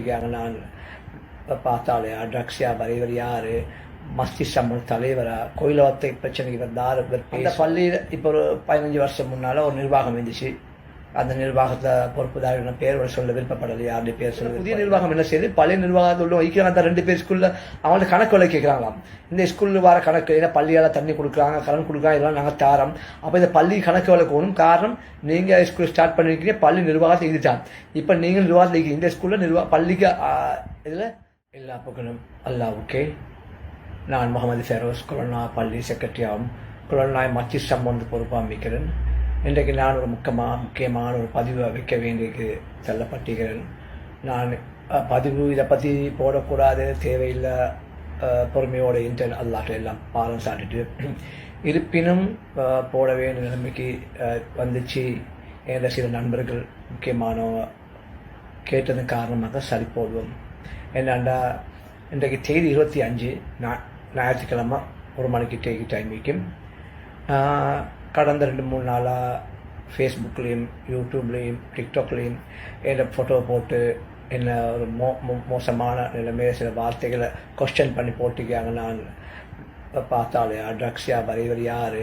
இருக்காங்க நான் பார்த்தாலே ட்ரக்ஸ் வியாபாரி இவர் யாரு மஸ்திஷ் சம்பளம் தலைவரா கோயிலவத்தை பிரச்சனைக்கு இவர் தார் இவர் அந்த பள்ளியில் இப்போ ஒரு பதினஞ்சு வருஷம் முன்னால் ஒரு நிர்வாகம் இருந்துச்சு அந்த நிர்வாகத்தை பொறுப்புதாரின பேர் சொல்ல விருப்பப்படலை யாருடைய பேர் சொல்ல புதிய நிர்வாகம் என்ன செய்யுது? பழைய நிர்வாகத்தில் உள்ள வைக்கிறாங்க. அந்த ரெண்டு பேர் ஸ்கூலில் அவங்கள்ட்ட கணக்கு விலை கேட்குறாங்களாம் இந்த ஸ்கூலில் வர கணக்கு ஏன்னா பள்ளியால் தண்ணி கொடுக்குறாங்க கடன் கொடுக்குறாங்க இதெல்லாம் நாங்கள் தாரோம். அப்போ இந்த பள்ளி கணக்கு விலை போகணும் காரணம் நீங்கள் ஸ்கூல் ஸ்டார்ட் பண்ணிருக்கீங்க பள்ளி நிர்வாகத்தை இதுதான் இப்போ நீங்கள் நிர்வாகத்தில் இருக்கீங்க. இந்த ஸ்கூலில் நிர்வாக பள்ளிக்கு இதில் எல்லா பக்கமும் அல்லாவுக்கே. நான் முகமது ஃபெரோஸ் குலனா பள்ளி செக்ரட்டரியாகவும் குலனாய் மச்சிஸ் சம்பந்த பொறுப்பாக அமைக்கிறேன். இன்றைக்கு நான் ஒரு முக்கியமாக முக்கியமான ஒரு பதிவு வைக்க வேண்டியது செல்லப்பட்டுகிறேன் நான் பதிவு இதை பற்றி போடக்கூடாது தேவையில்லை பொறுமையோட இன்டர் அல்லாட்ட எல்லாம் பாலம் சாட்டிட்டு இருப்பினும் போட வேண்டிய நிலைமைக்கு வந்துச்சு. என்ற சில நண்பர்கள் முக்கியமான கேட்டதன் காரணமாக சரி போடுவோம். என்னண்டா இன்றைக்கு தேதி இருபத்தி அஞ்சு ஞாயிற்றுக்கிழமை ஒரு மணிக்கு டேக்கு டைம் வைக்கும். கடந்த ரெண்டு மூணு நாளாக ஃபேஸ்புக்லேயும் யூடியூப்லேயும் டிக்டாக்லேயும் என்னை ஃபோட்டோ போட்டு என்ன ஒரு மோ மோ- மோசமான நிலைமையை சில வார்த்தைகளை கொஸ்டின் பண்ணி போட்டிருக்காங்க. நான் பார்த்தாலே ட்ரக்ஸ் வியாபாரி இவர் யார்?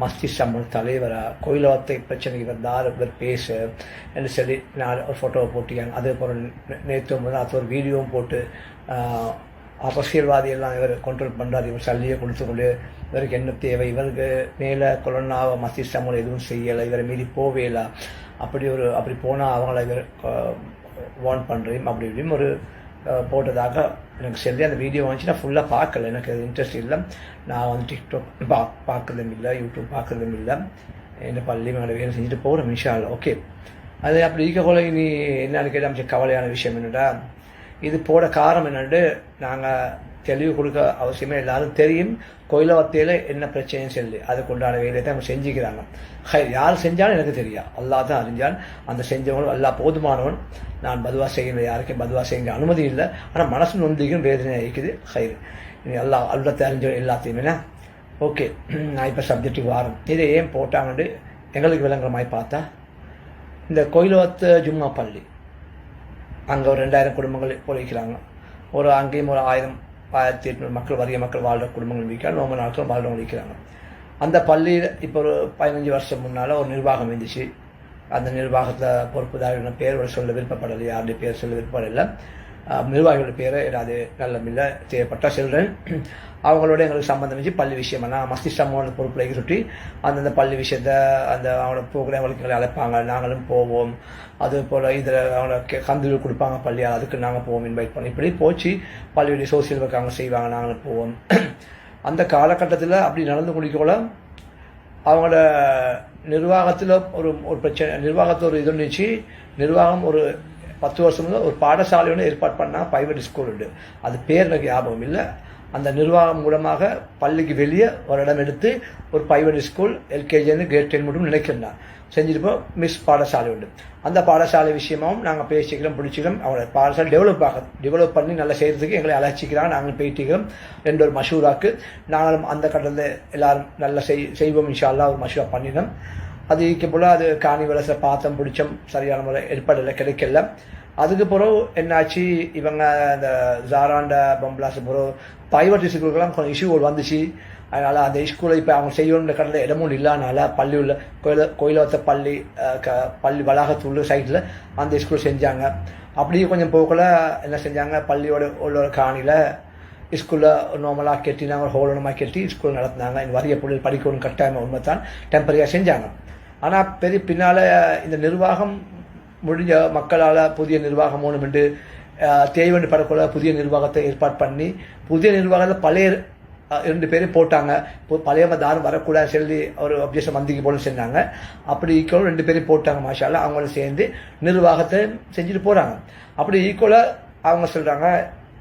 மஸ்திஷ் சம்மன் தலைவரா? கோயிலவத்தை பிரச்சனைக்கு வந்தார் இவர் பேசு. என்று சொல்லி நான் ஒரு ஃபோட்டோவை போட்டிருக்காங்க. அதே போல் நேற்று முதல் அது ஒரு வீடியோவும் போட்டு அரசியல்வாதி எல்லாம் இவர் கண்ட்ரோல் பண்ணுறாரு இவர் சல்லியை கொடுத்து கொண்டு இவருக்கு என்ன தேவை? இவருக்கு மேலே கொரோனாவை மத்திய சம்பளம் எதுவும் செய்யலை. இவரை மீறி போவே இல்லை. அப்படி ஒரு அப்படி போனால் அவங்கள இவர் வார்ன் பண்ணுறேன் அப்படி இப்படியும் ஒரு போட்டதாக எனக்கு சரி அந்த வீடியோ வந்துச்சு. நான் ஃபுல்லாக பார்க்கல. எனக்கு அது இன்ட்ரெஸ்ட் இல்லை. நான் வந்து டிக்டாக் பா பார்க்குறதும் இல்லை. யூடியூப் பார்க்குறதும் இல்லை. என்ன பள்ளி மேலே வேலை செஞ்சுட்டு போகிறேன் மிஷால் ஓகே அது அப்படி இருக்கக்குள்ள நீ என்னன்னு கேட்டால் கவலையான விஷயம் என்னடா? இது போட காரணம் என்னென்று நாங்கள் தெளிவு கொடுக்க அவசியமே எல்லாரும் தெரியும். கோயிலவத்தையில் என்ன பிரச்சனைன்னு சொல்லி. அதுக்கு உண்டான வேலையை தான் அவங்க செஞ்சுக்கிறாங்க. ஹை யார் செஞ்சாலும் எனக்கு தெரியா அல்லா தான் அறிஞ்சான். அந்த செஞ்சவங்களும் எல்லா போதுமானவன். நான் பதுவா செய்கிற யாருக்கும் பதுவா செய்ய அனுமதி இல்லை. ஆனால் மனசு நொந்திக்கும் வேதனை இருக்குது ஹைர் நீ எல்லா அல்ல தெரிஞ்ச எல்லாத்தையுமே ஓகே நான் இப்போ சப்ஜெக்ட்டுக்கு வாரம் இதை ஏன் போட்டாங்கன்னு எங்களுக்கு விளங்குற மாதிரி பார்த்தா இந்த கோயிலவத்த ஜும்மா பள்ளி. அங்கே ஒரு ரெண்டாயிரம் குடும்பங்கள் உழைக்கிறாங்க ஒரு அங்கேயும் ஒரு ஆயிரம் ஆயிரத்தி எட்நூறு மக்கள் வறிய மக்கள் வாழ்கிற குடும்பங்கள் விற்கிறாங்க ரொம்ப நாட்கள் வாழ்கிறவங்க விற்கிறாங்க அந்த பள்ளியில் இப்போ ஒரு பதினஞ்சு வருஷம் முன்னால் ஒரு நிர்வாகம் இருந்துச்சு. அந்த நிர்வாகத்தை பொறுப்புதாரின பேர் சொல்ல விருப்பப்படலை யாருடைய பேர் சொல்ல விருப்பப்படலை. நிர்வாகிகளோட பேரை அது நல்லமில்லை மில்ல தேவைப்பட்ட சொல்கிறேன் அவங்களோட எங்களுக்கு சம்மந்தம் வச்சு பள்ளி நான் மசிஷமான பொறுப்பில் சுட்டி அந்தந்த பள்ளி விஷயத்த அந்த அவங்களோட ப்ரோக்ராம்களுக்கு எங்களை அழைப்பாங்க. நாங்களும் போவோம். அது போல் இதில் அவங்க கந்தூர் கொடுப்பாங்க பள்ளியால். அதுக்கு நாங்கள் போவோம் இன்வைட் பண்ணி. இப்படி போச்சு. பள்ளியுடைய சோசியல் ஒர்க் அவங்க செய்வாங்க நாங்களும் போவோம். அந்த காலகட்டத்தில் அப்படி நடந்து குடிக்கோல அவங்களோட நிர்வாகத்தில் ஒரு ஒரு பிரச்சனை நிர்வாகத்தில் ஒரு இது இருந்துச்சு. நிர்வாகம் ஒரு பத்து வருஷம் முதல் ஒரு பாடசாலை ஒன்று ஏற்பாடு பண்ணால் பிரைவேட் ஸ்கூல் உண்டு. அது பேர் எனக்கு ஞாபகம் இல்லை. அந்த நிர்வாகம் மூலமாக பள்ளிக்கு வெளியே ஒரு இடம் எடுத்து ஒரு பிரைவேட் ஸ்கூல் எல்கேஜிலேருந்து கிரேட் டென் மட்டும் நினைக்கிறேன். செஞ்சிருப்போம் மிஸ் பாடசாலை உண்டு. அந்த பாடசாலை விஷயமாவும் நாங்கள் பேசிக்கிறோம் பிடிச்சிக்கிறோம். அவங்களோட பாடசாலை டெவலப் ஆக டெவலப் பண்ணி நல்லா செய்கிறதுக்கு எங்களை அழைச்சிக்கிறாங்க. நாங்கள் போயிட்டுக்கிறோம் ரெண்டு ஒரு மஷூராக்கு நாங்களும் அந்த கட்டத்தில் எல்லாரும் நல்லா செய் செய்வோம். இன்ஷால்லாம் ஒரு மஷூரா பண்ணினோம் அது இருக்க போல அது காணி வலசை பார்த்தோம் பிடிச்சம் சரியான முறை ஏற்பாடில் கிடைக்கல. அதுக்கு பிறகு என்னாச்சு? இவங்க அந்த ஜாராண்ட பம்பளாஸ் பிறகு பிரைவேட் ஸ்கூலுக்கெல்லாம் கொஞ்சம் இஷ்யூகள் வந்துச்சு. அதனால் அந்த ஸ்கூலை இப்போ அவங்க செய்யணுன்ற கடலில் இடமும் இல்லாதனால பள்ளி உள்ள கோயில கோயிலத்த பள்ளி க பள்ளி வளாகத்துள்ள சைட்டில் அந்த ஸ்கூல் செஞ்சாங்க. அப்படியே கொஞ்சம் போகல என்ன செஞ்சாங்க? பள்ளியோட உள்ள ஒரு காணியில் ஸ்கூலில் நார்மலாக கட்டி நாங்கள் ஹோலனமாக கட்டி ஸ்கூல் நடத்தினாங்க. இந்த வரிய பிள்ளைகள் படிக்கணும் கட்டாயமாக உண்மை தான் டெம்பரரியாக செஞ்சாங்க. ஆனால் பெரிய பின்னால் இந்த நிர்வாகம் முடிஞ்ச மக்களால் புதிய நிர்வாகம் ஒன்று என்று தேவைன்னு படக்குள்ள புதிய நிர்வாகத்தை ஏற்பாடு பண்ணி புதிய நிர்வாகத்தில் பழைய ரெண்டு பேரும் போட்டாங்க. இப்போ பழைய தாரும் வரக்கூடாது சொல்லி ஒரு அப்ஜெக்ஷன் மந்திக்கு போல செஞ்சாங்க. அப்படி ஈக்குவலும் ரெண்டு பேரும் போட்டாங்க மாஷால அவங்களும் சேர்ந்து நிர்வாகத்தை செஞ்சுட்டு போகிறாங்க அப்படி ஈக்குவலாக அவங்க சொல்கிறாங்க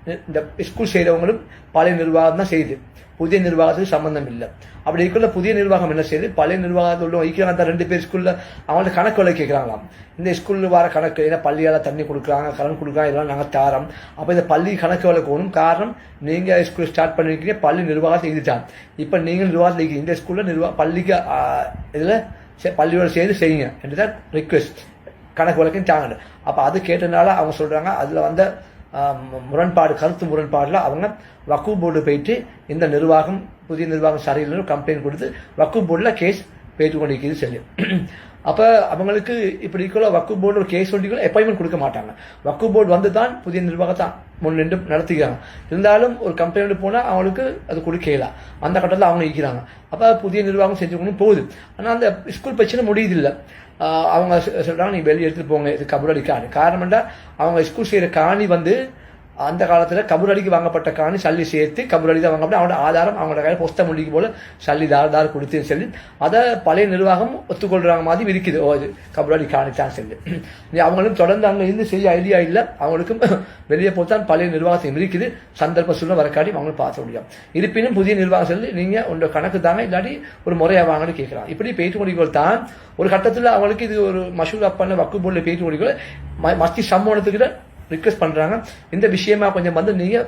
இந்த ஸ்கூல் செய்கிறவங்களும் பழைய நிர்வாகம் தான் செய்யுது. புதிய நிர்வாகத்துக்கு சம்மந்தம் இல்லை அப்படி இருக்குள்ள புதிய நிர்வாகம் என்ன செய்யுது? பழைய நிர்வாகத்தில் உள்ள வைக்கிறாங்க அந்த ரெண்டு பேர் ஸ்கூலில் அவங்கள்ட்ட கணக்கு விலை கேட்குறாங்களாம். இந்த ஸ்கூலில் வர கணக்கு ஏன்னா பள்ளியால் தண்ணி கொடுக்குறாங்க கடன் கொடுக்குறாங்க இதெல்லாம் நாங்கள் தாரோம். அப்போ இந்த பள்ளி கணக்கு விலை போகணும் காரணம் நீங்கள் ஸ்கூல் ஸ்டார்ட் பண்ணிருக்கீங்க பள்ளி நிர்வாகத்தை இதுதான் இப்போ நீங்கள் நிர்வாகத்தில் இருக்கீங்க இந்த ஸ்கூலில் நிர்வாக பள்ளிக்கு இதில் பள்ளியோட சேர்ந்து செய்யுங்க. என்று தான் ரிக்வெஸ்ட் கணக்கு வழக்கம் தாங்க அப்போ அது கேட்டனால அவங்க சொல்கிறாங்க அதில் வந்த முரண்பாடு கருத்து முரண்பாடில் அவங்க வக்கு போர்டு போயிட்டு இந்த நிர்வாகம் புதிய நிர்வாகம் சரியில்லைன்னு கம்ப்ளைண்ட் கொடுத்து வக்கு போர்டில் கேஸ் போயிட்டு கொண்டிருக்கிறது சொல்லி. அப்போ அவங்களுக்கு இப்படி கூட வக்கு போர்டு ஒரு கேஸ் ஒண்டிக்குள்ள அப்பாயின்மெண்ட் கொடுக்க மாட்டாங்க. வக்கு போர்டு வந்து தான் புதிய நிர்வாகத்தான் முன்னின்று நடத்திக்கிறாங்க இருந்தாலும் ஒரு கம்பெனி போனால் அவங்களுக்கு அது கொடுக்கலாம் அந்த கட்டத்தில் அவங்க இருக்கிறாங்க அப்போ புதிய நிர்வாகம் செஞ்சு கொண்டு போகுது. ஆனால் அந்த ஸ்கூல் பிரச்சனை முடியுதில்லை. அவங்க சொ- சொல்றாங்க நீ வெளியே எடுத்துகிட்டு போங்க. இது கபடி காணி காரணம் அவங்க ஸ்கூல் செய்கிற காணி வந்து அந்த காலத்தில் கபூரடிக்கு வாங்கப்பட்ட காணி சல்லி சேர்த்து கபுரடி தான் வாங்கப்பட்ட அவனோட ஆதாரம் அவங்களோட கையில் பொஸ்த முடிக்கு போல சல்லி தார் தார் கொடுத்துன்னு சொல்லி அதை பழைய நிர்வாகம் ஒத்துக்கொள்கிறாங்க மாதிரி இருக்குது ஓ இது கபூரடி காணி தான் சொல்லி அவங்களும் தொடர்ந்து அங்கே இருந்து செய்ய ஐடியா இல்லை. அவங்களுக்கும் வெளியே போத்தான் பழைய நிர்வாகத்தையும் இருக்குது சந்தர்ப்ப சூழ்நிலை வரக்காட்டி அவங்களும் பார்க்க முடியும். இருப்பினும் புதிய நிர்வாகம் சொல்லி நீங்கள் உங்க கணக்கு தாங்க இல்லாட்டி ஒரு முறையாக வாங்கன்னு கேட்கலாம். இப்படி பேச்சு முடிக்கோள் தான் ஒரு கட்டத்தில் அவங்களுக்கு இது ஒரு மஷூர் அப்பண்ண வக்கு போர்டில் பேச்சு முடிக்கோள் மஸ்தி சம்மோனத்துக்கிட்ட ரிக்வெஸ்ட் பண்ணுறாங்க இந்த விஷயமா கொஞ்சம் வந்து நீங்கள்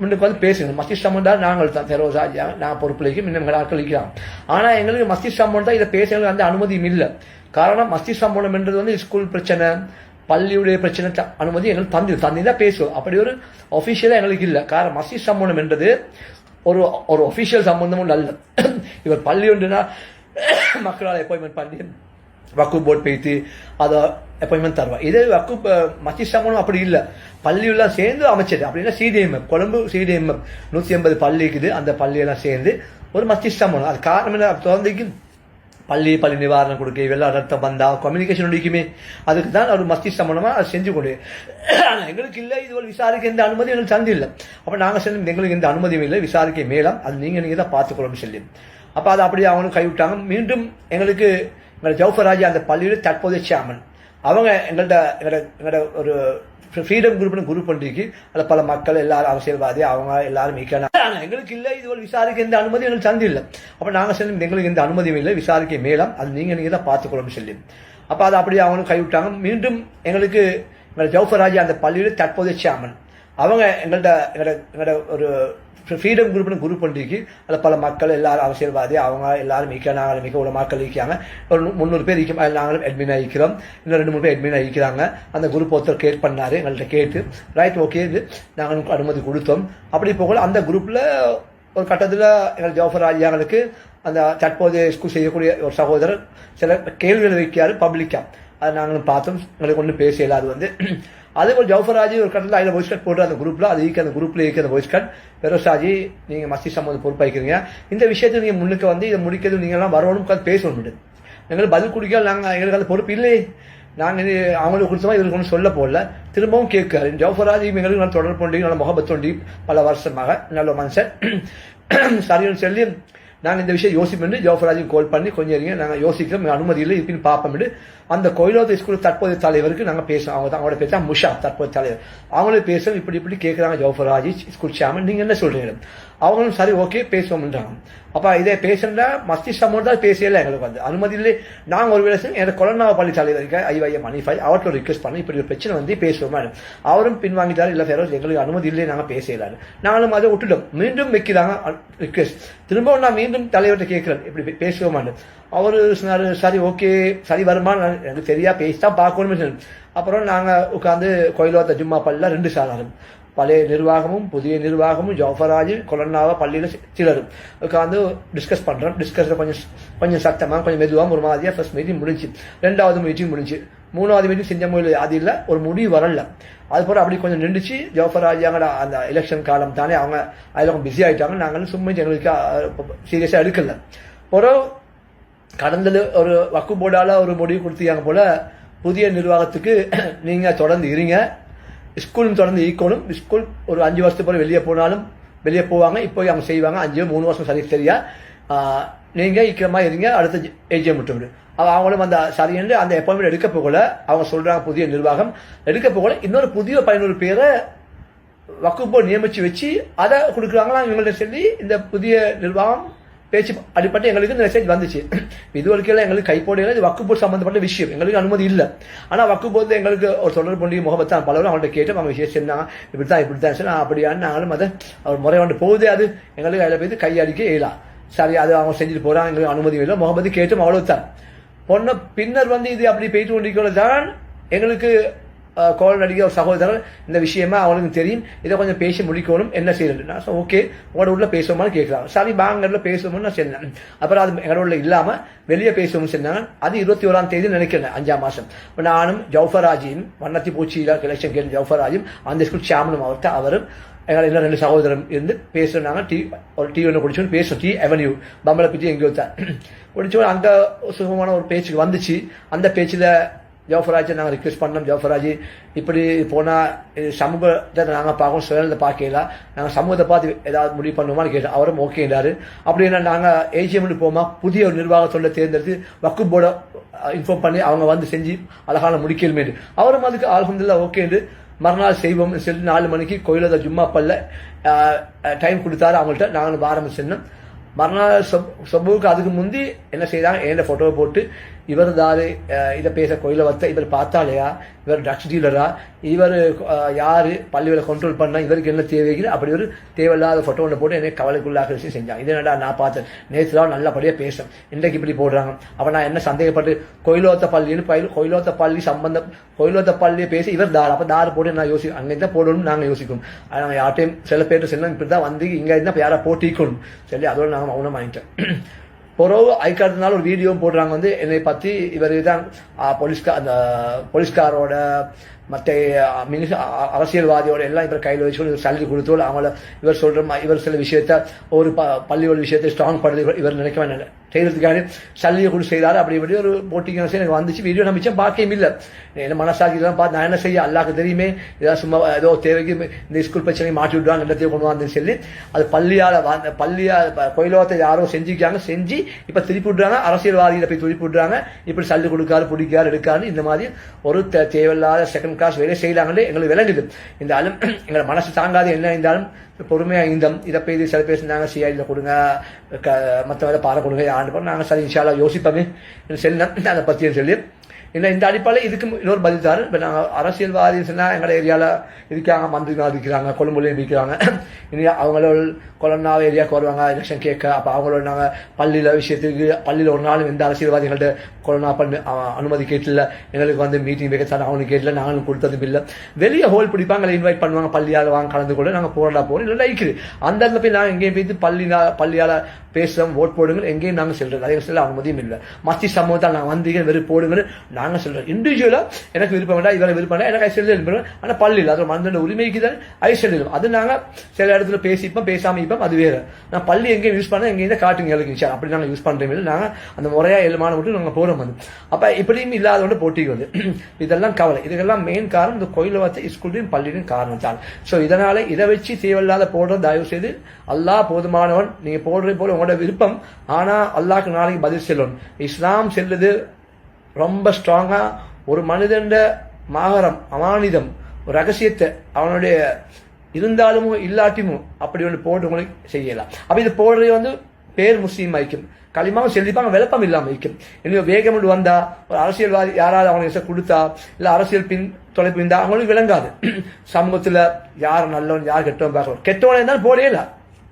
முன்னுக்கு வந்து பேசுங்க. மஸ்திஷ் சம்மந்தால் நாங்கள் தான். தெரோசா நான் பொறுப்பிலைக்கும் இன்னும் ஆட்கள் இருக்கிறோம் ஆனால் எங்களுக்கு மஸ்திஷ் சம்மன் தான் இதை பேசுறது அந்த அனுமதியும் இல்லை. காரணம் மஸ்திஷ் சம்மந்தம் என்றது வந்து ஸ்கூல் பிரச்சனை பள்ளியுடைய பிரச்சனை அனுமதி எங்களுக்கு தந்தி தந்தி தான் பேசுவோம். அப்படி ஒரு ஒஃபிஷியலாக எங்களுக்கு இல்லை. காரணம் மஸ்திஷ் சம்மந்தம் என்றது ஒரு ஒரு ஒஃபிஷியல் சம்பந்தமும் அல்ல இவர் பள்ளி ஒன்றுனா மக்களால் அப்பாயின்மெண்ட் பண்ணி வக்கு போர்ட் பேசி அதை அப்பாயின்மெண்ட் தருவா இதே வக்கு மத்திய சமூகம் அப்படி இல்லை பள்ளியெல்லாம் சேர்ந்து அமைச்சது அப்படின்னா சிடிஎம்எஃப் கொழும்பு சிடிஎம்எஃப் நூற்றி எண்பது பள்ளி இருக்குது அந்த பள்ளியெல்லாம் சேர்ந்து ஒரு மத்திய சமூகம் அது காரணம் என்ன குழந்தைக்கு பள்ளி பள்ளி நிவாரணம் கொடுக்க வெள்ள ரத்தம் வந்தால் கம்யூனிகேஷன் முடிக்குமே அதுக்கு தான் ஒரு மஸ்தி சம்பளமாக அதை செஞ்சு கொடு ஆனால் எங்களுக்கு இல்லை இது ஒரு விசாரிக்க எந்த அனுமதி எங்களுக்கு தந்து இல்லை அப்போ நாங்கள் சொல்லி எங்களுக்கு எந்த அனுமதியும் இல்லை விசாரிக்க மேலாம் அது நீங்கள் நீங்கள் தான் பார்த்துக்கணும்னு சொல்லி அப்போ அதை அப்படியே அவங்களும் கைவிட்டாங்க மீண்டும் எங்களுக்கு எங்களோட ஜவுஃபராஜ் அந்த பள்ளியில் தற்போதைய சேமன் அவங்க எங்கள்கிட்ட எங்களோட எங்களோட ஒரு ஃப்ரீடம் குரூப்னு குரூப் பண்ணிருக்கு அதில் பல மக்கள் எல்லாரும் அரசியல்வாதி அவங்க எல்லாரும் மிக்க எங்களுக்கு இல்லை இது ஒரு விசாரிக்க எந்த அனுமதி எங்களுக்கு தந்து இல்லை. அப்போ நாங்கள் சொல்லி எங்களுக்கு எந்த அனுமதியும் இல்லை. விசாரிக்க மேலாம் அது நீங்கள் நீங்கள் தான் பார்த்துக்கணும்னு சொல்லி. அப்போ அதை அப்படியே அவங்களும் கைவிட்டாங்க. மீண்டும் எங்களுக்கு எங்களோட ஜவுஃபராஜ் அந்த பள்ளியில் தற்போதைய சேமன் அவங்க எங்கள்கிட்ட எங்களோட எங்களோட ஒரு ஃப்ரீடம் குரூப்னு குரூப் பண்ணிருக்கு அதில் பல மக்கள் எல்லாரும் அரசியல்வாதி அவங்க எல்லாரும் மிக்க நாங்கள் மிக உள்ள மக்கள் இருக்காங்க ஒரு முந்நூறு பேர் இருக்க அதில் நாங்களும் அட்மின் ஆகிக்கிறோம் இன்னும் ரெண்டு மூணு பேர் அட்மின் ஆகிக்கிறாங்க அந்த குரூப் ஒருத்தர் கேட் பண்ணாரு எங்கள்கிட்ட கேட்டு ரைட் ஓகே இது நாங்கள் அனுமதி கொடுத்தோம். அப்படி போகல அந்த குரூப்பில் ஒரு கட்டத்தில் எங்கள் ஜவஹர் ஐயாங்களுக்கு அந்த தற்போதைய ஸ்கூல் செய்யக்கூடிய ஒரு சகோதரர் சில கேள்விகள் வைக்கிறார் பப்ளிக்காக அதை நாங்களும் பார்த்தோம். எங்களுக்கு ஒன்றும் பேச அது வந்து. அதே போல் ஜவுஃபராஜி ஒரு கட்டத்தில் அதில் வாய்ஸ் கட் போட்டு அந்த குரூப்பில் அது இருக்கு அந்த குரூப்பில் இருக்கு அந்த வாய்ஸ் கட் பெரோஷாஜி நீங்கள் மஸ்தி சம்மந்தம் பொறுப்பாக்கிறீங்க இந்த விஷயத்தை நீங்கள் முன்னுக்கு வந்து இதை முடிக்கிறது நீங்கள்லாம் வரணும் உட்காந்து பேசணும் எங்களுக்கு பதில் குடிக்க நாங்கள் எங்களுக்கு அந்த பொறுப்பு இல்லை நாங்கள் இது அவங்களுக்கு கொடுத்தமா இவருக்கு ஒன்றும் சொல்ல போடல திரும்பவும் கேட்காரு ஜவுஃபராஜி எங்களுக்கு நல்லா தொடர்பு கொண்டு நல்ல முகபத் தோண்டி பல வருஷமாக நல்ல மனுஷன். சரின்னு சொல்லி நாங்கள் இந்த விஷயம் யோசிப்போம் ஜோஃபராஜுக்கு கால் பண்ணி கொஞ்சம் இருங்க நாங்கள் யோசிக்கிறோம் அனுமதி இல்லை இப்படின்னு பார்ப்போம்னு அந்த கோயிலோத ஸ்கூல் தற்போதைய தலைவருக்கு நாங்கள் பேசுவோம் அவங்க தான் அவங்களோட பேச முஷா தற்போதைய தலைவர். அவங்களே பேசுவோம் இப்படி இப்படி கேட்குறாங்க ஜோஃபராஜி ஸ்கூல் சேமன் நீங்கள் என்ன சொல்கிறீங்க அவங்களும் சரி ஓகே பேசுவோம்ன்றாங்க. அப்போ இதே பேசுனா மஸ்தி சமூகம் தான் பேசல எங்களுக்கு வந்து. அனுமதி இல்லை. நாங்கள் ஒரு வேலை எனக்கு கொலநாவ பள்ளி தலைவருக்கு ஐவாய மணிஃபாய் அவர்கிட்ட ரிக்வெஸ்ட் பண்ணி இப்படி ஒரு பிரச்சனை வந்து பேசுவோம் அவரும் பின்வாங்கிட்டாரு இல்லை ஃபெரோஸ் எங்களுக்கு அனுமதி இல்லை நாங்கள் பேசலாரு நாங்களும் அதை விட்டுட்டோம். மீண்டும் வைக்கிறாங்க ரிக்வெஸ்ட் திரும்பவும் நான் மீண்டும் தலைவர்கிட்ட கேட்குறேன் இப்படி பேசுவோமான்னு அவர் சொன்னார் சரி ஓகே சரி வருமா எனக்கு எனக்கு பேசி தான் பார்க்கணும்னு சொன்னேன் அப்புறம் நாங்கள் உட்காந்து கோயிலோத்த ஜும்மா பள்ளியில் ரெண்டு சாராரும் பழைய நிர்வாகமும் புதிய நிர்வாகமும் ஜோஃபராஜ் கொலன்னாவா பள்ளியில் சிலரும் உட்காந்து டிஸ்கஸ் பண்ணுறோம் டிஸ்கஸ் கொஞ்சம் கொஞ்சம் சத்தமாக கொஞ்சம் மெதுவாக ஒரு மாதிரியாக ஃபர்ஸ்ட் மீட்டிங் முடிஞ்சு. ரெண்டாவது மீட்டிங் முடிஞ்சு. மூணாவது மீட்டிங் செஞ்ச முடியல அது இல்லை ஒரு முடிவு வரல. அதுபோல் அப்படி கொஞ்சம் நின்றுச்சு. ஜோஃபராஜ் அங்கே அந்த எலெக்ஷன் காலம் தானே அவங்க அதில் அவங்க பிஸி ஆகிட்டாங்க நாங்களும் சும்மா எங்களுக்கு சீரியஸாக எடுக்கல. ஒரு கடந்தது ஒரு வக்கு போர்டால் ஒரு முடிவு கொடுத்தீங்க போல புதிய நிர்வாகத்துக்கு நீங்கள் தொடர்ந்து இருங்க. ஸ்கூலும் தொடர்ந்து ஈக்கணும் ஸ்கூல் ஒரு அஞ்சு வருஷத்துக்கு போல வெளியே போனாலும் வெளியே போவாங்க. இப்போ அவங்க செய்வாங்க. அஞ்சு மூணு வருஷம் சரி சரியா? நீங்கள் ஈக்கிரமாக இருங்க. அடுத்த ஏஜிஎம் விட்டு விடு. அவங்களும் அந்த சரியென்று அந்த அப்பாயின்மெண்ட் எடுக்க போகல. அவங்க சொல்கிறாங்க புதிய நிர்வாகம். எடுக்க போகல. இன்னொரு புதிய பதினோரு பேரை வக்குப்போ நியமித்து வச்சு அதை கொடுக்குறாங்களா இவங்கள்ட்ட சொல்லி இந்த புதிய நிர்வாகம் பேச்சு அடிப்பட்டு எங்களுக்கு இந்த மெசேஜ் வந்துச்சு. இது வரைக்கும் எங்களுக்கு கைப்போடு இது வக்குபோர் சம்மந்தப்பட்ட சம்பந்தப்பட்ட விஷயம். எங்களுக்கு அனுமதி இல்லை. ஆனால் வக்குபோது எங்களுக்கு ஒரு தொடர் பண்ணி முகபத்தான் பலரும் அவங்கள்ட்ட கேட்டு அவங்க விஷயம் சொன்னாங்க இப்படி தான் சொன்னா அப்படியான்னு நாங்களும் அதை அவர் முறை வந்து போகுதே அது. எங்களுக்கு அதில் போய் கையடிக்க இயலாம் சரி அது அவங்க செஞ்சுட்டு போகிறான் எங்களுக்கு அனுமதி இல்லை. முகமது கேட்டும் அவ்வளோ தான் பொண்ணை பின்னர் வந்து இது அப்படி போயிட்டு கொண்டிருக்கிறது தான் எங்களுக்கு கோல் நடிகர் ஒரு சகோதரர் இந்த விஷயமா அவனுக்கு தெரியும் இதை கொஞ்சம் பேசி முடிக்கணும் என்ன செய்யறது நான் ஓகே உங்களோட உள்ள பேசுவோமான்னு கேட்கலாம் சரி பாங்கர்ல பேசுவோம்னு நான் சொன்னேன் அப்புறம் அது எங்களோட உள்ள இல்லாம வெளியே பேசுவோம்னு சொன்னாங்க அது இருபத்தி ஓராம் தேதி நினைக்கிறேன் அஞ்சாம் மாசம் இப்போ நானும் ஜவுஃபராஜியும் வண்ணத்தி பூச்சியில கலெக்ஷன் கேட்டு ஜவுஃபராஜும் அந்த ஸ்கூல் சாமனும் அவர்கிட்ட அவரும் எங்களை இன்னும் ரெண்டு சகோதரம் இருந்து பேசுனாங்க டீ ஒரு டீ ஒன்று குடிச்சோன்னு பேசும் டீ அவென்யூ பம்பளை பற்றி எங்கேயோ தான் குடிச்சோம் அந்த சுகமான ஒரு பேச்சுக்கு வந்துச்சு அந்த பேச்சில் ஜவஃபராஜை நாங்கள் ரிக்வெஸ்ட் பண்ணோம் ஜவஃபராஜ் இப்படி போனால் சமூகத்தை நாங்கள் பார்க்கணும் சுயநலத்தை பார்க்கல நாங்கள் சமூகத்தை பார்த்து ஏதாவது முடிவு பண்ணுவோமான்னு கேட்டோம். அவரும் ஓகேன்றாரு அப்படின்னா நாங்கள் ஏஜிஎம்னு போமா புதிய ஒரு நிர்வாகத்தோட தேர்ந்தெடுத்து வக்கு போர்டை இன்ஃபார்ம் பண்ணி அவங்க வந்து செஞ்சு அழகான முடிக்கலுமே அவரும் அதுக்கு அலமதுல்லா ஓகேன்னு மறுநாள் செய்வோம் சொல்லி நாலு மணிக்கு கோயிலோட ஜும்மா பல்ல டைம் கொடுத்தாரு அவங்கள்ட்ட. நாங்களும் ஆரம்பிச்சிருந்தோம் மறுநாள் சொப் சொப்புக்கு அதுக்கு முந்தி என்ன செய்தாங்க என் ஃபோட்டோவை போட்டு இவர் தாரு இதை பேச கோயிலை வத்த இவர் பார்த்தாலையா? இவர் ட்ரக்ஸ் டீலரா இவர் யார்? பள்ளிகளை கண்ட்ரோல் பண்ணால் இவருக்கு என்ன தேவைகள்? அப்படி ஒரு தேவையில்லாத ஃபோட்டோ ஒன்று போட்டு என்னை கவலைக்குள்ளாக விஷயம் செஞ்சாங்க இது என்னடா நான் பார்த்தேன். நேற்று தான் நல்லபடியாக பேசும் இன்றைக்கு இப்படி போடுறாங்க. அப்போ நான் என்ன சந்தேகப்பட்டு கோயிலோத்த பள்ளின்னு பயில் கோயிலோத்த பள்ளி சம்பந்தம் கோயிலோத்த பள்ளியை பேசி இவர் தார். அப்போ தார் போட்டு நான் யோசி அங்கே தான் போடணும்னு நாங்கள் யோசிக்கணும் நாங்கள் யார்ட்டையும் சில பேர் செல்லும் இப்படி தான் வந்து இங்கே இருந்தால் யாரை போட்டிக்கணும். சொல்லி அதோட நாங்கள் மௌனம் வாங்கிட்டோம் பொறவு ஐக்காரத்தினால ஒரு வீடியோ போடுறாங்க வந்து என்னை பற்றி இவர் தான் போலீஸ்கார் அந்த போலீஸ்காரோட மற்ற மினிஸ் அரசியல்வாதியோட எல்லாம் இவர் கையில் வச்சு இவர் சலுகை கொடுத்தோ அவங்கள இவர் சொல்ற இவர் சில விஷயத்த ஒரு ப பள்ளியோட விஷயத்தை ஸ்ட்ராங் பண்ணுறது இவர் நினைக்க வேண்டாம். செய்யறதுக்காக சளி கொடு செய்தார். அப்படி இப்படி ஒரு போட்டிங்க எனக்கு வந்துச்சு. வீடியோ நம்பிச்சேன் பாக்கியம் இல்லை. என்ன மனசாட்சியெல்லாம் பார்த்து நான் என்ன செய்ய? அல்லாக்கு தெரியுமே. ஏதாவது சும்மா ஏதோ தேவைக்கு இந்த ஸ்கூல் பிரச்சனை மாட்டி விடுவாங்க எல்லாத்தையும் கொண்டு வந்தேன்னு சொல்லி அது பள்ளியால் பள்ளியால் கோயிலோகத்தை யாரோ செஞ்சுக்காங்க செஞ்சு இப்போ திருப்பி விடுறாங்க அரசியல்வாதிகளை போய் திருப்பி விடுறாங்க இப்படி சல்லி கொடுக்காரு பிடிக்காரு எடுக்காருன்னு இந்த மாதிரி ஒரு தேவையில்லாத செகண்ட் கிளாஸ் வேலை செய்யலாங்களே எங்களுக்கு விளங்குது. இந்த அலும் எங்களை மனசு தாங்காது. என்ன இருந்தாலும் பொறுமையாக இருந்தோம் இதை போய் சில பேர் சொன்னாங்க சிஐடியில் கொடுங்க. மற்ற வேலை பாறை கொடுங்க ஆண்டு போகிறோம் நாங்கள் சரி இன்ஷாலா யோசிப்போமே. செல்லம் அதை பற்றியும் சொல்லி இல்லை இந்த அடிப்படையில் இதுக்கு இன்னொரு பதில் தாரு இப்போ நாங்கள் அரசியல்வாதி சொன்னால் எங்கள் ஏரியாவில் இருக்காங்க மந்திரிகள் இருக்கிறாங்க கொழும்புலையும் இருக்கிறாங்க இனி அவங்களோட கொலன்னா ஏரியாவுக்கு வருவாங்க எலெக்ஷன் கேட்க அப்போ அவங்களோட நாங்கள் பள்ளியில் விஷயத்துக்கு பள்ளியில் ஒரு நாளும் எந்த அரசியல்வாதிகள்கிட்ட கொலனா பண்ணு அனுமதி கேட்டில்ல எங்களுக்கு வந்து மீட்டிங் வைக்க சார் அவனுக்கு கேட்டல நாங்களும் கொடுத்ததும் இல்லை. வெளியே ஹோல் பிடிப்பாங்க இன்வைட் பண்ணுவாங்க பள்ளியால் வாங்க கலந்து கொள்ள நாங்கள் போடலாம் போகிறோம் இல்லை இருக்குது. அந்த இடத்துல போய் நாங்கள் எங்கேயும் போய் பள்ளி பள்ளியால் பேசுகிறோம் ஓட் போடுங்க எங்கேயும் நாங்கள் செல்கிறோம் அதே செல்ல அனுமதியும் இல்லை. மஸ்தி சமூகத்தால் நாங்கள் வந்தீங்க வெறும் போடுங்கன்னு நாங்கள் சொல்கிறோம் இண்டிவிஜுவலாக எனக்கு விருப்பம் வேண்டாம் இவரை விருப்பம் வேண்டாம் எனக்கு ஐசல் விருப்பம் ஆனால் பள்ளியில் அது மனிதன உரிமைக்கு தான் ஐசல் அது நாங்கள் சில இடத்துல பேசிப்போம் பேசாமல் இப்போம் அது வேறு. நான் பள்ளி எங்கேயும் யூஸ் பண்ண எங்கேயும் காட்டுங்க எங்களுக்கு சார் அப்படி நாங்கள் யூஸ் பண்ணுறோம் நாங்கள் அந்த முறையாக எழுமான மட்டும் நாங்கள் போகிறோம் வந்து அப்போ இப்படியும் இல்லாதவொண்டு போட்டிக்கு வந்து. இதெல்லாம் கவலை. இதுக்கெல்லாம் மெயின் காரணம் இந்த கோயிலை வச்ச ஸ்கூல்லையும் பள்ளியும் காரணம் தான் ஸோ இதனால் இதை வச்சு தேவையில்லாத போடுற தயவு செய்து அல்லாஹ் போதுமானவன். நீங்கள் போடுறது போல உங்களோட விருப்பம். ஆனால் அல்லாஹ்க்கு நாளைக்கு பதில் செல்லணும். இஸ்லாம் செல்லுது ரொம்ப ஸ்ட்ராங்காக ஒரு மனிதண்ட மாகரம் அமானிதம் ஒரு ரகசியத்தை அவனுடைய இருந்தாலும் இல்லாட்டியும் அப்படி ஒன்று போட்டு உங்களுக்கு செய்யலாம். அப்போ இது போடுறது வந்து பேர் முஸ்லீம் வைக்கும் களிமாவும் செல்லிப்பாங்க விளப்பம் இல்லாமல் வைக்கும் இன்னும் வேகம் வந்தா ஒரு அரசியல்வாதி யாராவது அவங்களுக்கு கொடுத்தா இல்லை அரசியல் பின் தொலைப்பு இருந்தா அவங்களுக்கு விளங்காது. சமூகத்தில் யார் நல்லவன் யார் கெட்டவன் பார்க்கணும். கெட்டவனே இருந்தாலும் போடவே இல்லை.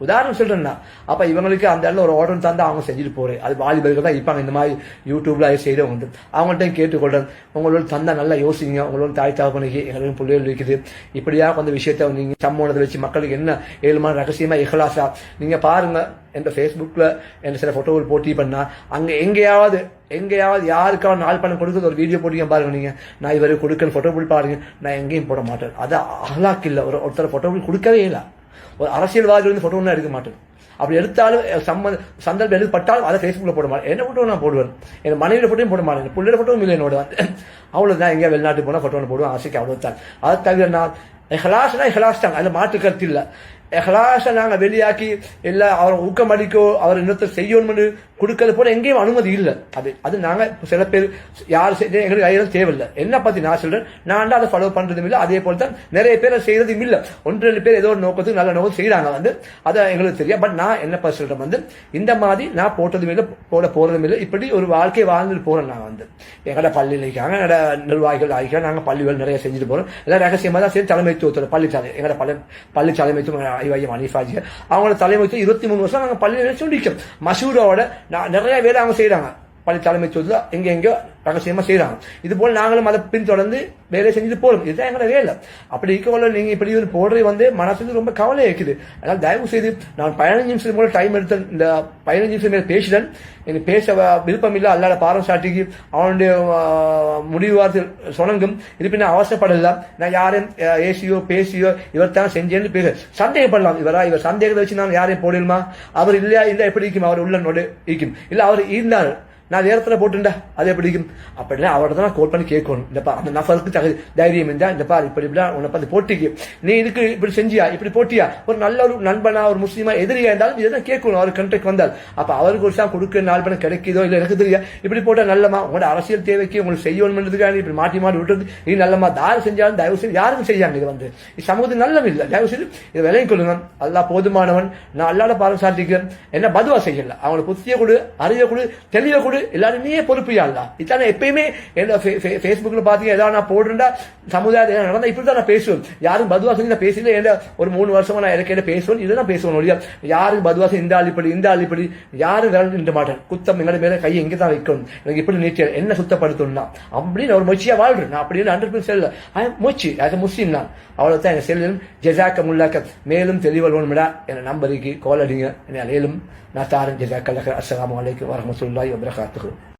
உதாரணம் சொல்றேன்னா அப்ப இவங்களுக்கு அந்த இடத்துல ஒரு ஆர்டர் தந்தா அவங்க செஞ்சுட்டு போறேன் அது வாலிபர்கள் தான் இருப்பாங்க. இந்த மாதிரி யூடியூப்ல அது செய்யறவங்க வந்து அவங்கள்ட்ட கேட்டுக்கொள்றேன். உங்களோட தந்தா நல்லா யோசிங்க. உங்களோட தாய் தகப்பனுக்கு எங்களுக்கு பிள்ளைகள் இருக்குது. இப்படியா கொஞ்சம் விஷயத்த நீங்க சம்மோனத்தை வச்சு மக்களுக்கு என்ன ஏழுமான ரகசியமா இஹலாசா? நீங்க பாருங்க. எந்த ஃபேஸ்புக்கில் எந்த சில ஃபோட்டோவில் போட்டி பண்ணா அங்கே எங்கேயாவது எங்கேயாவது யாருக்காவது நாள் பணம் கொடுக்குறது ஒரு வீடியோ போட்டிங்க பாருங்க நீங்க. நான் இவரு கொடுக்கணும் ஃபோட்டோ போட்டு பாருங்க. நான் எங்கேயும் போட மாட்டேன். அது அகலாக்கு இல்லை. ஒரு ஒருத்தர் ஃபோட்டோ கொடுக்கவே இல்லை. ஒரு அரசியல்வாதி வந்து ஃபோட்டோ ஒன்றும் எடுக்க மாட்டேன். அப்படி எடுத்தாலும் சம்ம சந்தர்ப்பம் எடுப்பட்டாலும் அதை ஃபேஸ்புக்கில் போட மாட்டேன் என்ன ஃபோட்டோ நான் போடுவேன்? என் மனைவியோட ஃபோட்டோயும் போட மாட்டேன் பிள்ளையோட ஃபோட்டோவும் இல்லை என்னோட. அவ்வளோ தான் எங்கேயா வெளிநாட்டு போனால் ஃபோட்டோ ஒன்று போடுவேன் ஆசைக்கு அவ்வளோ தான் அதை தவிர நான் ஹலாஸ்னா ஹலாஸ் தான். அதில் மாற்று கருத்து இல்லை. எஹ்லாச நாங்கள் வெளியாக்கி இல்லை அவரை ஊக்கமளிக்கோ அவர் இன்னொருத்தர் செய்யணும்னு கொடுக்கறது போல எங்கேயும் அனுமதி இல்லை. அது அது நாங்கள் சில பேர் யார் எங்களுக்கு ஐயம் தேவையில்லை. என்ன பற்றி நான் சொல்கிறேன் நான் அதை ஃபாலோ பண்ணுறதும் இல்லை அதே போல் தான் நிறைய பேர் செய்யறதும் இல்லை. ஒன்று ரெண்டு பேர் ஏதோ ஒரு நோக்கத்துக்கு நல்ல நோக்கம் செய்கிறாங்க வந்து அதை எங்களுக்கு தெரியும். பட் நான் என்ன சொல்கிறேன் வந்து இந்த மாதிரி நான் போட்டதும் இல்லை போட போகிறதும் இல்லை. இப்படி ஒரு வாழ்க்கை வாழ்ந்துட்டு போகிறேன் நான் வந்து. எங்களோட பள்ளியில் இருக்காங்க எங்களோட நிர்வாகிகள் ஆகிக்கிறோம் நாங்கள் பள்ளிகள் நிறைய செஞ்சுட்டு போகிறோம் எல்லாம் ரகசியமாக தான் சரி தலைமைத்துவத்தோட பள்ளி சாலை எங்களோட பள்ளி பள்ளி தலைமைத்துவம் ஐவாயம் அனிஃபாஜி அவங்களோட தலைமைத்துவம் இருபத்தி மூணு வருஷம் நாங்கள் பள்ளியில் சொல்லி மசூரோட நிறைய வேலை அவங்க செய்கிறாங்க பள்ளி தலைமைத்துவத்தில் எங்கே எங்கேயோ ரகசியமா செய்யறாங்க இது போல நாங்களும் அதை பின்தொடர்ந்து வேலை செஞ்சு போறோம் இதுதான் எங்களோட வேலை. அப்படி இருக்கவங்கள நீங்க இப்படி ஒரு போடுறது வந்து மனசுக்கு ரொம்ப கவலை இருக்குது. அதனால தயவு செய்து நான் பதினஞ்சு நிமிஷம் போல டைம் எடுத்த இந்த பதினஞ்சு நிமிஷம் மேல பேசிட்டேன் எனக்கு பேச விருப்பம் இல்லை. அல்லாத பாரம் சாட்டிக்கு அவனுடைய முடிவு வார்த்தை சொனங்கும் இருப்பினும் அவசரப்படல. நான் யாரையும் ஏசியோ பேசியோ இவர் தான் செஞ்சேன்னு பேச சந்தேகப்படலாம். இவரா இவர் சந்தேகத்தை வச்சு நான் யாரையும் போடலுமா அவர் இல்லையா? இல்லை எப்படி இருக்கும்? அவர் உள்ள நோடு இருக்கும். இல்ல அவர் இருந்தார் நான் நேரத்தில் போட்டுண்டா அது எப்படி இருக்கும்? அப்படின்னா அவர்கிட்ட தான் கோல் பண்ணி கேட்கணும். இந்தப்பா அந்த நபருக்கு தகுதி தைரியம் இருந்தா இந்த இப்படி இப்படி உன்னை பார்த்து போட்டிக்கு. நீ இதுக்கு இப்படி செஞ்சியா? இப்படி போட்டியா? ஒரு நல்ல ஒரு நண்பனா ஒரு முஸ்லீமா எதிரியா இருந்தாலும் இதை கேட்கணும். அவர் கண்ட்ராக்ட் வந்தால். அப்ப அவருக்கு ஒரு சாம் கொடுக்க நாலு பணம் கிடைக்குதோ இல்லை எனக்கு தெரியா இப்படி போட்டால் நல்லமா உங்களோட அரசியல் தேவைக்கு உங்களுக்கு செய்யணும்ன்றதுக்காக இப்படி மாட்டி மாட்டி விட்டுறது. நீ நல்லமா தாரு செஞ்சாலும் தயவு செய்து யாருக்கும் செய்யாங்க இது வந்து. இது சமூகத்துக்கு நல்லது இல்லை. தயவு செய்து இதை விலையும் கொள்ளுங்க. அல்லா போதுமானவன். நான் அல்லாட பாரம் சாட்டிக்கிறேன். என்ன பதுவா செய்யல. அவங்களை புத்திய கொடு அறிய கொடு தெளிவை கொடு எல்லாரும் நீயே பொறுப்பு இதான எப்பயுமே என்ன ஃபேஸ்புக்ல பாத்தீங்க ஏதாவது நான் போடுறேன்டா சமுதாயத்தில் என்ன நடந்தா இப்படி தான் நான் பேசுவேன். யாரும் பதுவா சொல்லி நான் பேசல என்ன ஒரு மூணு வருஷமா நான் எனக்கு என்ன பேசுவேன் இதை நான் பேசுவேன் ஒழியா யாரும் பதுவா இந்த ஆள் இப்படி இந்த ஆள் இப்படி யாரும் விரல் நின்ற மாட்டேன் குத்தம் எங்களோட மேல கையை இங்கே தான் வைக்கணும்? எனக்கு இப்படி நீச்சல் என்ன சுத்தப்படுத்தணும்னா? அப்படின்னு ஒரு மொச்சியா வாழ்றேன். நான் அப்படின்னு ஹண்ட்ரட் பர்சன்ட் செல்ல. முயற்சி as a முஸ்லீம் நான். அவ்வளவுதான் எங்க செல்லும். ஜெசாக்க முல்லாக்க மேலும் தெளிவல்வோம்டா என் நம்பருக்கு கால் அடிங்க. என்ன மேலும் நான் தாரன் ஜெசாக்கல்லக அஸ்லாம் வலைக்கம் வரமத்துல்லாய் வபரகாத்துஹு